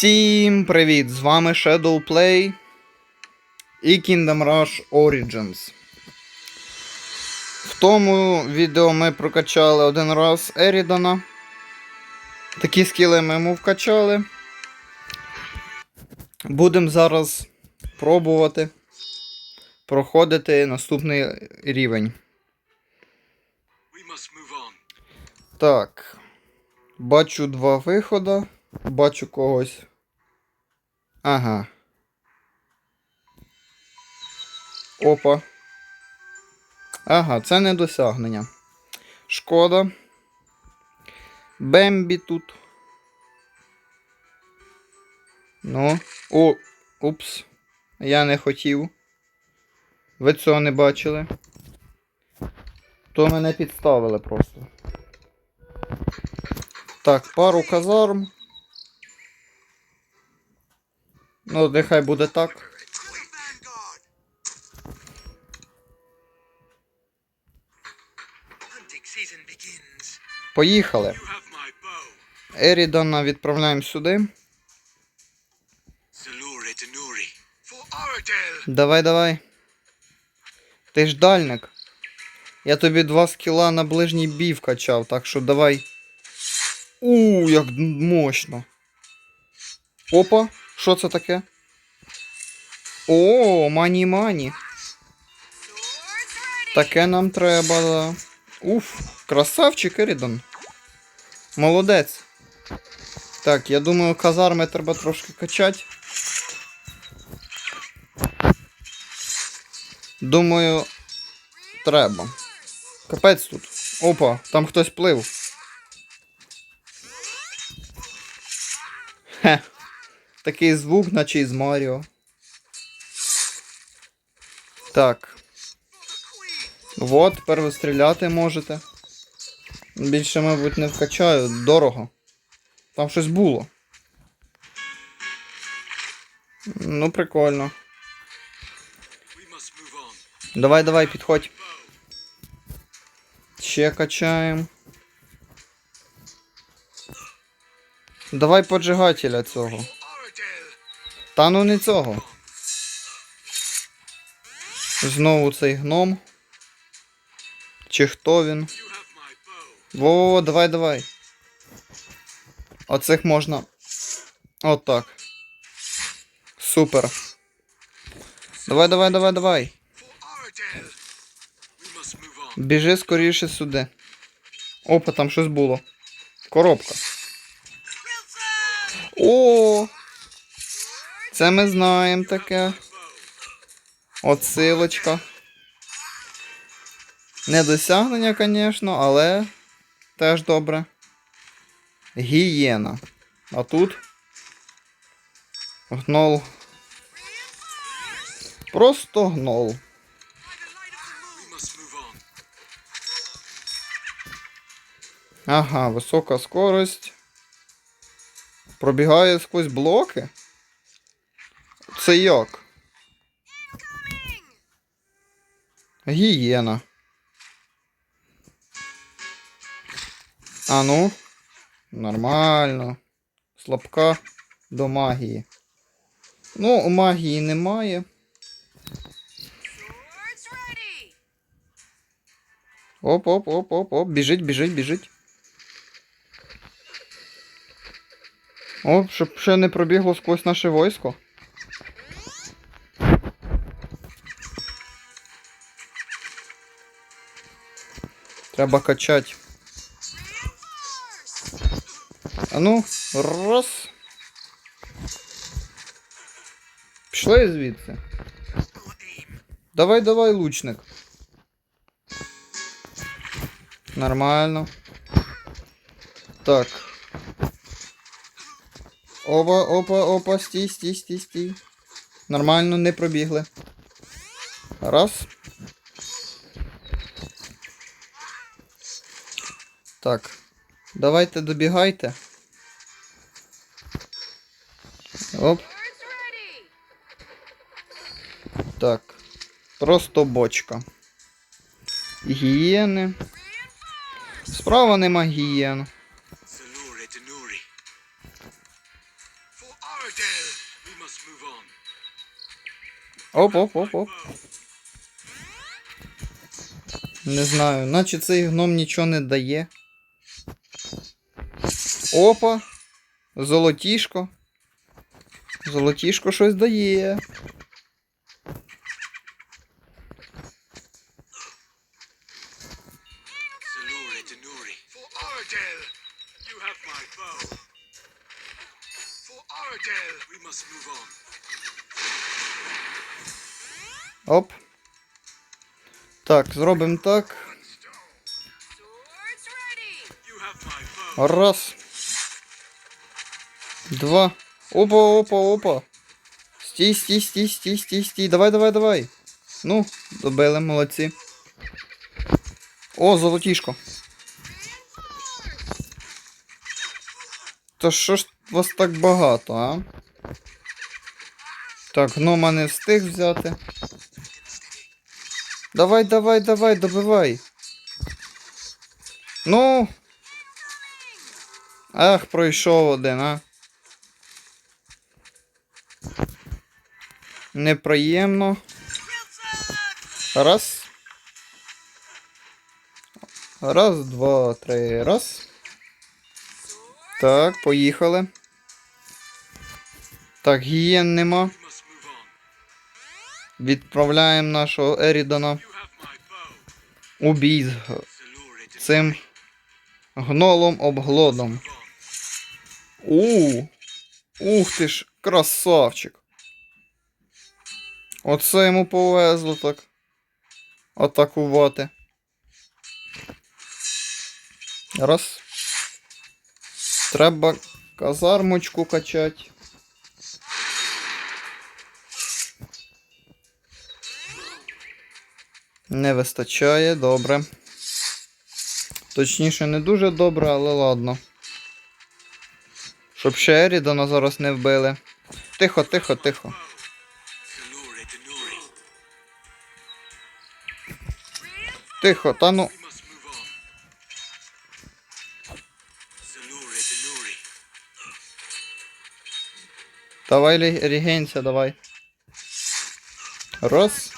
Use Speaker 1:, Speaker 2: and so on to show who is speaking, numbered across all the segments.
Speaker 1: Всім привіт! З вами Shadow Play і Kingdom Rush Origins. В тому відео ми прокачали один раз Ерідана. Такі скіли ми йому вкачали. Будемо зараз пробувати проходити наступний рівень. Так. Бачу два виходи. Бачу когось. Ага. Опа. Ага, це не досягнення. Шкода. Бембі тут. Ну. О, упс. Я не хотів. Ви цього не бачили. То мене підставили просто. Так, пару казарм. Ну, нехай буде так. Поїхали. Ерідана відправляємо сюди. Давай, давай. Ти ж дальник. Я тобі два скіла на ближній бій вкачав, так що давай. У, як мощно. Опа, що це таке? О, мані-мані. Таке нам треба. Уф, красавчик Ерідан. Молодець. Так, я думаю, казарми треба трошки качати. Думаю, треба. Капець тут. Опа, там хтось плив. Такий звук, наче із Маріо. Так. Вот, тепер ви стріляти можете. Більше, мабуть, не вкачаю. Дорого. Там щось було. Ну, прикольно. Давай, давай, підходь. Ще качаємо. Давай поджигателя цього. Та ну не цього. Знову цей гном. Чи хто він?
Speaker 2: You have my bow.
Speaker 1: Во, давай, давай. Оцих можна. Отак. Супер. Давай, давай, давай, давай. Біжи скоріше сюди. Опа, там щось було. Коробка. О! Це ми знаємо таке. Отсилочка. Не досягнення, звісно, але теж добре. Гієна. А тут. Гнол. Просто гнол. Ага, висока скорость. Пробігає сквозь блоки. Це як? Гієна. А ну. Нормально. Слабка до магії. Ну, магії немає.
Speaker 3: Swords!
Speaker 1: Оп, оп, оп, оп, оп. Біжить, біжить, біжить. Оп, щоб ще не пробігло сквозь наше войско. Треба качать. А ну, раз. Пішли звідси. Давай, давай, лучник. Нормально. Так. Опа, опа, опа, стій, стій, стій, стій. Нормально, не пробігли. Раз. Так, давайте добігайте. Оп. Так. Просто бочка. Гієни. Справа нема гієн. Оп-оп-оп-оп. Не знаю, наче цей гном нічого не дає. Опа. Золотішко. Золотішко щось дає. Оп. Так, зробимо так. Раз. Два. Опа, опа, опа. Стій, стій, стій, стій, стій, стій. Давай, давай, давай. Ну, добили, молодці. О, золотішко. Та що ж вас так багато, а? Так, гнома не встиг взяти. Давай, давай, давай, добивай. Ну. Ах, пройшов один, а. Неприємно. Раз. Раз, два, три, раз. Так, поїхали. Так, гієн нема. Відправляємо нашого Ерідона
Speaker 2: You have my bow.
Speaker 1: у бій з цим гнолом обглодом. У, ух ти ж, красавчик. Оце йому повезло так. Атакувати. Раз. Треба казармочку качати. Не вистачає, добре. Точніше, не дуже добре, але ладно. Щоб ще Ерідона зараз не вбили. Тихо, тихо, тихо. Тихо, та ну. Давай рігенця, давай. Раз.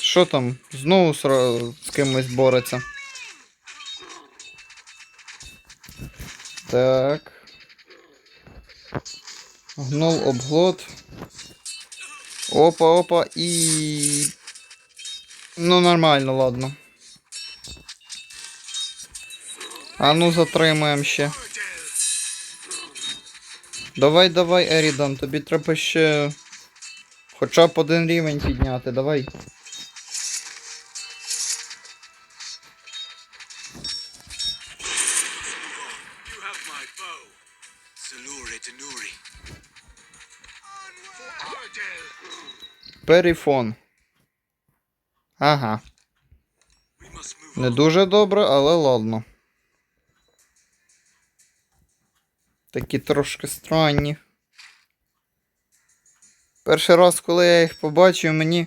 Speaker 1: Що там? Знову з кимось бореться. Так. Гнол обглот. Опа, опа і. Ну, нормально, ладно. А ну затримаємо ще. Давай, давай, Ерідан, тобі треба ще хоча б один рівень підняти, давай. Періфон. Ага. Не дуже добре, але ладно. Такі трошки странні. Перший раз, коли я їх побачив, мені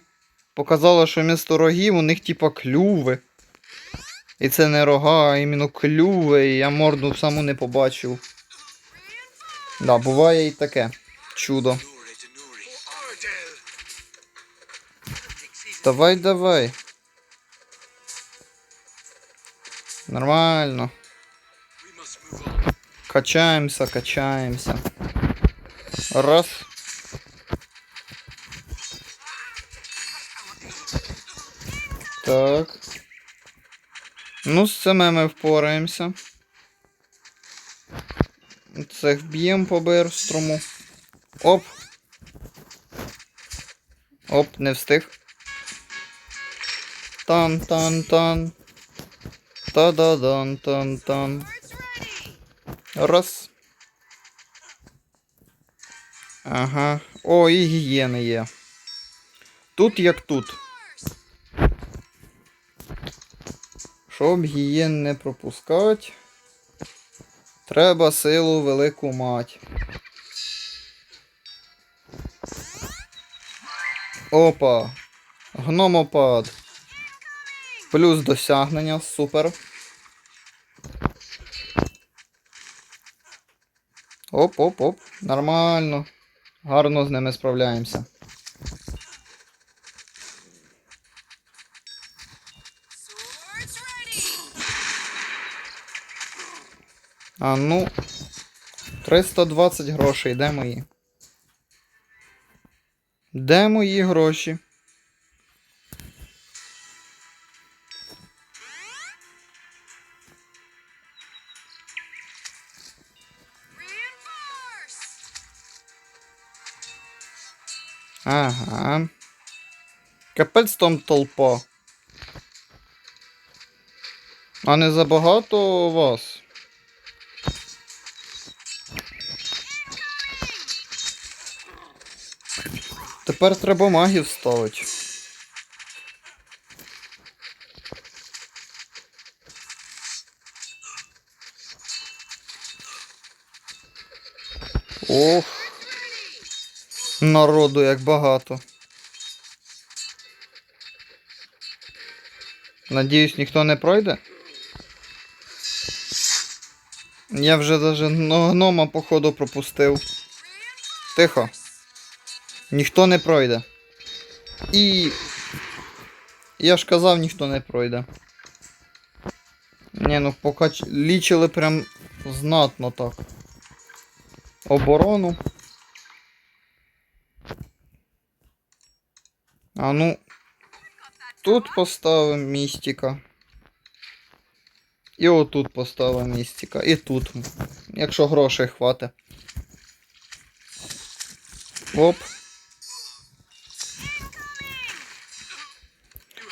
Speaker 1: показало, що вмісто рогів у них типа клюви. І це не рога, а іменно клюви, і я морду саму не побачив. Да, буває і таке. Чудо. Давай, давай. Нормально. Качаемся, качаемся. Раз. Так. Ну, з цими ми впораємося. Цих б'ємо по берстрому. Оп. Оп, не встиг. Тан-тан-тан. Та-да-дан-тан-тан. Раз. Ага. О, і гієни є. Тут як тут. Щоб гієн не пропускати. Треба силу велику мать. Опа. Гномопад. Плюс досягнення. Супер. Оп-оп-оп. Нормально. Гарно з ними справляємося. А ну. 320 грошей, де мої? Де мої гроші? Ага. Капець там толпа. А не забагато у вас. Тепер треба магів ставити. Ох. Народу як багато. Надіюсь, ніхто не пройде. Я вже даже но- гнома походу пропустив. Тихо. Ніхто не пройде. І. Я ж казав, ніхто не пройде. Ні, ну поки лічили прям знатно так. Оборону. А ну. Тут поставимо містика. І отут поставимо містика. І тут. Якщо грошей хватить. Оп.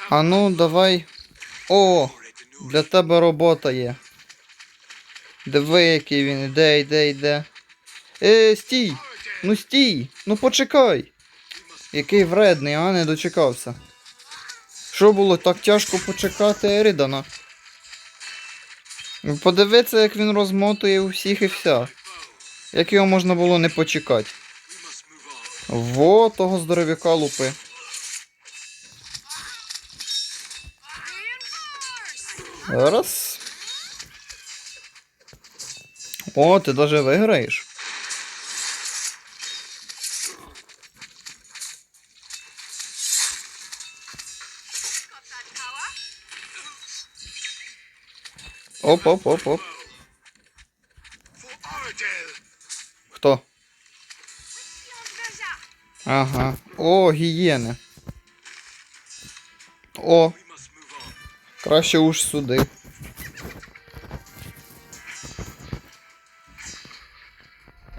Speaker 1: А ну, давай. О! Для тебе робота є. Диви, який він іде, йде, йде. Е, стій! Ну стій! Ну почекай! Який вредний, а не дочекався. Що було так тяжко почекати Ерідана? Подивіться, як він розмотує усіх і вся. Як його можна було не почекати. Во того здоровяка лупи. Раз. О, ти даже виграєш. Оп, оп, оп, оп. Хто? Ага. О, гієни. О, краще уж сюди.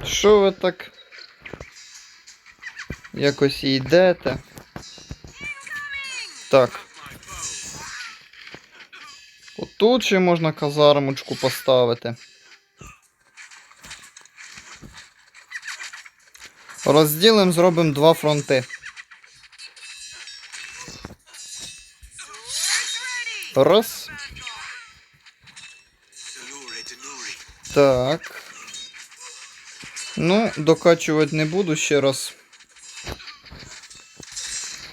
Speaker 1: Що ви так? Якось йдете? Так. Отут ще можна казармочку поставити. Розділимо, зробимо два фронти. Раз. Так. Ну, докачувати не буду ще раз.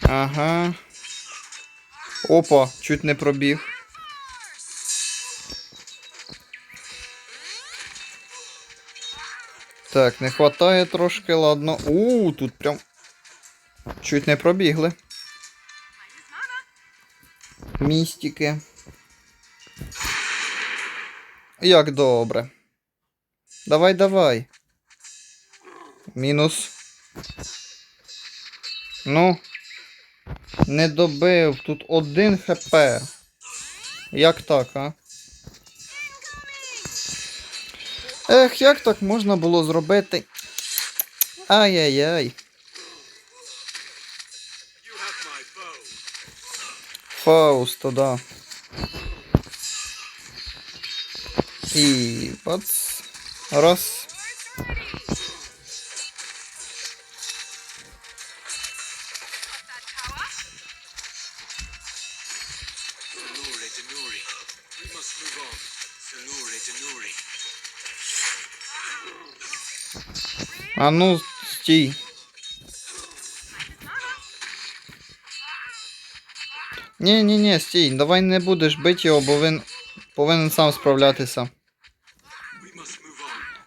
Speaker 1: Ага. Опа, чуть не пробіг. Так, не хватає трошки, ладно. У, тут прям. Чуть не пробігли. Містики. Як добре. Давай, давай. Мінус. Ну. Не добив. Тут один хп. Як так, а? Ех, як так можна було зробити? Ай-яй-яй. Фауста, да. І бац. Раз. А ну, стій. Ні, ні, ні, стій, давай не будеш бити його, бо він повинен сам справлятися.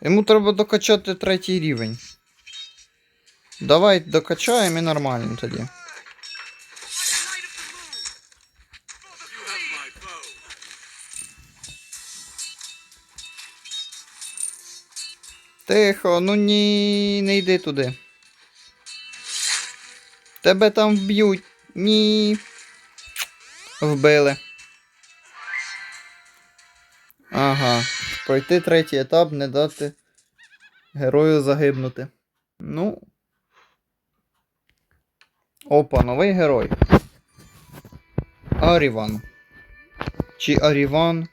Speaker 1: Йому треба докачати третій рівень. Давай докачаємо і нормально тоді. Тихо, ну ні, не йди туди. Тебе там вб'ють. Ні. Вбили. Ага. Пройти третій етап, не дати герою загибнути. Ну. Опа, новий герой. Аріван. Чи Аріван?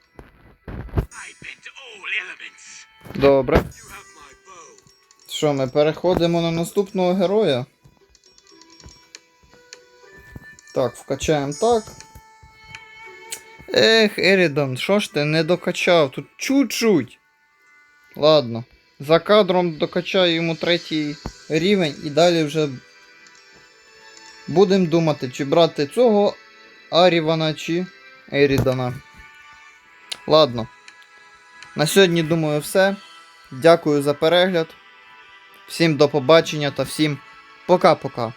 Speaker 1: Добре. Що, ми переходимо на наступного героя? Так, вкачаємо так. Ех, Ерідан, що ж ти не докачав? Тут чуть-чуть. Ладно. За кадром докачаю йому третій рівень і далі вже будемо думати, чи брати цього Арівана чи Ерідана. Ладно. На сьогодні, думаю, все. Дякую за перегляд. Всім до побачення та всім пока-пока.